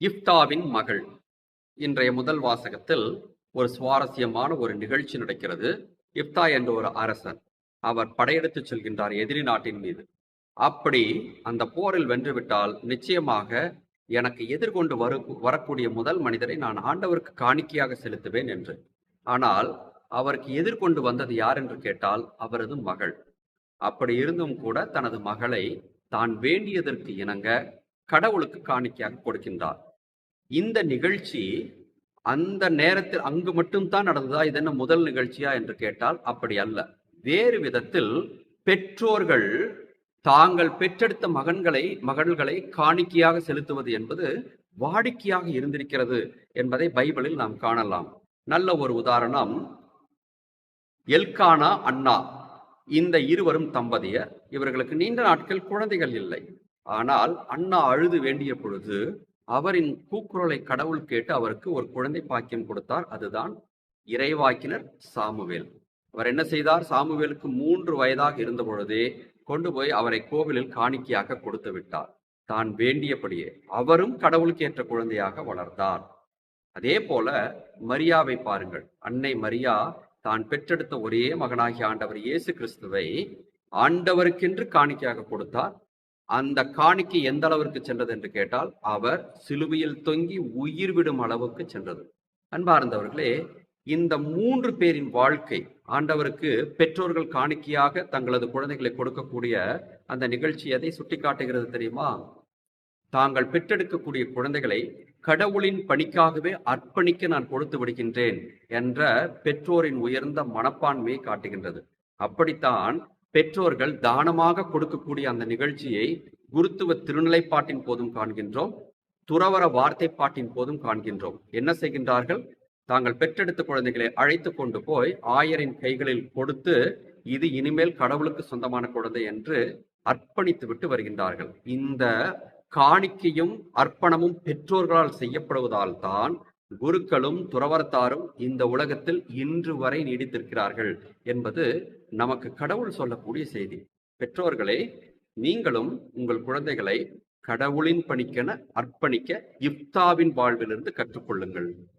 இஃப்தாவின் மகள். இன்றைய முதல் வாசகத்தில் ஒரு சுவாரஸ்யமான ஒரு நிகழ்ச்சி நடக்கிறது. இஃப்தா என்ற ஒரு அரசன் அவர் படையெடுத்துச் செல்கின்றார் எதிரி நாட்டின் மீது. அப்படி அந்த போரில் வென்றுவிட்டால் நிச்சயமாக எனக்கு எதிர்கொண்டு வரு வரக்கூடிய முதல் மனிதரை நான் ஆண்டவருக்கு காணிக்கையாக செலுத்துவேன் என்று. ஆனால் அவருக்கு எதிர்கொண்டு வந்தது யார் என்று கேட்டால் அவரது மகள். அப்படி இருந்தும் கூட தனது மகளை தான் வேண்டியதற்கு இணங்க கடவுளுக்கு காணிக்கையாக கொடுக்கின்றார். இந்த நிகழ்ச்சி அந்த நேரத்தில் அங்கு மட்டும்தான் நடந்ததா? இது என்ன முதல் நிகழ்ச்சியா? என்று கேட்டால் அப்படி அல்ல. வேறு விதத்தில் பெற்றோர்கள் தாங்கள் பெற்றெடுத்த மகன்களை மகள்களை காணிக்கையாக செலுத்துவது என்பது வாடிக்கையாக இருந்திருக்கிறது என்பதை பைபிளில் நாம் காணலாம். நல்ல ஒரு உதாரணம். எல்கானா அண்ணா. இந்த இருவரும் தம்பதியர். இவர்களுக்கு நீண்ட நாட்கள் குழந்தைகள் இல்லை. ஆனால் அண்ணா அழுது வேண்டிய பொழுது அவரின் கூக்குரலை கடவுள் கேட்டு அவருக்கு ஒரு குழந்தை பாக்கியம் கொடுத்தார். அதுதான் இறைவாக்கினர் சாமுவேல். அவர் என்ன செய்தார்? சாமுவேலுக்கு மூன்று வயதாக இருந்த பொழுதே கொண்டு போய் அவரை கோவிலில் காணிக்கையாக கொடுத்து விட்டார். தான் வேண்டியபடியே அவரும் கடவுளுக்கு ஏற்ற குழந்தையாக வளர்ந்தார். அதே போல மரியாவை பாருங்கள். அன்னை மரியா தான் பெற்றெடுத்த ஒரே மகனாகிய ஆண்டவர் இயேசு கிறிஸ்துவை ஆண்டவருக்கென்று காணிக்கையாக கொடுத்தார். அந்த காணிக்கை எந்த அளவிற்கு சென்றது என்று கேட்டால் அவர் சிலுவையில் தொங்கி உயிர் விடும் அளவுக்கு சென்றது. அன்பார்ந்தவர்களே இந்த மூன்று பேரின் வாழ்க்கை ஆண்டவருக்கு பெற்றோர்கள் காணிக்கையாக தங்களது குழந்தைகளை கொடுக்கக்கூடிய அந்த நிகழ்ச்சி எதை சுட்டிக்காட்டுகிறது தெரியுமா? தாங்கள் பெற்றெடுக்கக்கூடிய குழந்தைகளை கடவுளின் பணிக்காகவே அர்ப்பணிக்க நான் கொடுத்து விடுகின்றேன் என்ற பெற்றோரின் உயர்ந்த மனப்பான்மையை காட்டுகின்றது. அப்படித்தான் பெற்றோர்கள் தானமாக கொடுக்கக்கூடிய அந்த நிகழ்ச்சியை குருத்துவ திருநிலைப்பாட்டின் போதும் காண்கின்றோம் துறவர வார்த்தை பாட்டின் போதும் காண்கின்றோம். என்ன செய்கின்றார்கள்? தாங்கள் பெற்றெடுத்த குழந்தைகளை அழைத்து கொண்டு போய் ஆயரின் கைகளில் கொடுத்து இது இனிமேல் கடவுளுக்கு சொந்தமான குழந்தை என்று அர்ப்பணித்து விட்டு வருகின்றார்கள். இந்த காணிக்கையும் அர்ப்பணமும் பெற்றோர்களால் செய்யப்படுவதால் தான் குருக்களும் துறவரத்தாரும் இந்த உலகத்தில் இன்று வரை நீடித்திருக்கிறார்கள் என்பது நமக்கு கடவுள் சொல்லக்கூடிய செய்தி. பெற்றோர்களே நீங்களும் உங்கள் குழந்தைகளை கடவுளின் பணிக்கென அர்ப்பணிக்க இப்தாவின் வாழ்விலிருந்து கற்றுக்கொள்ளுங்கள்.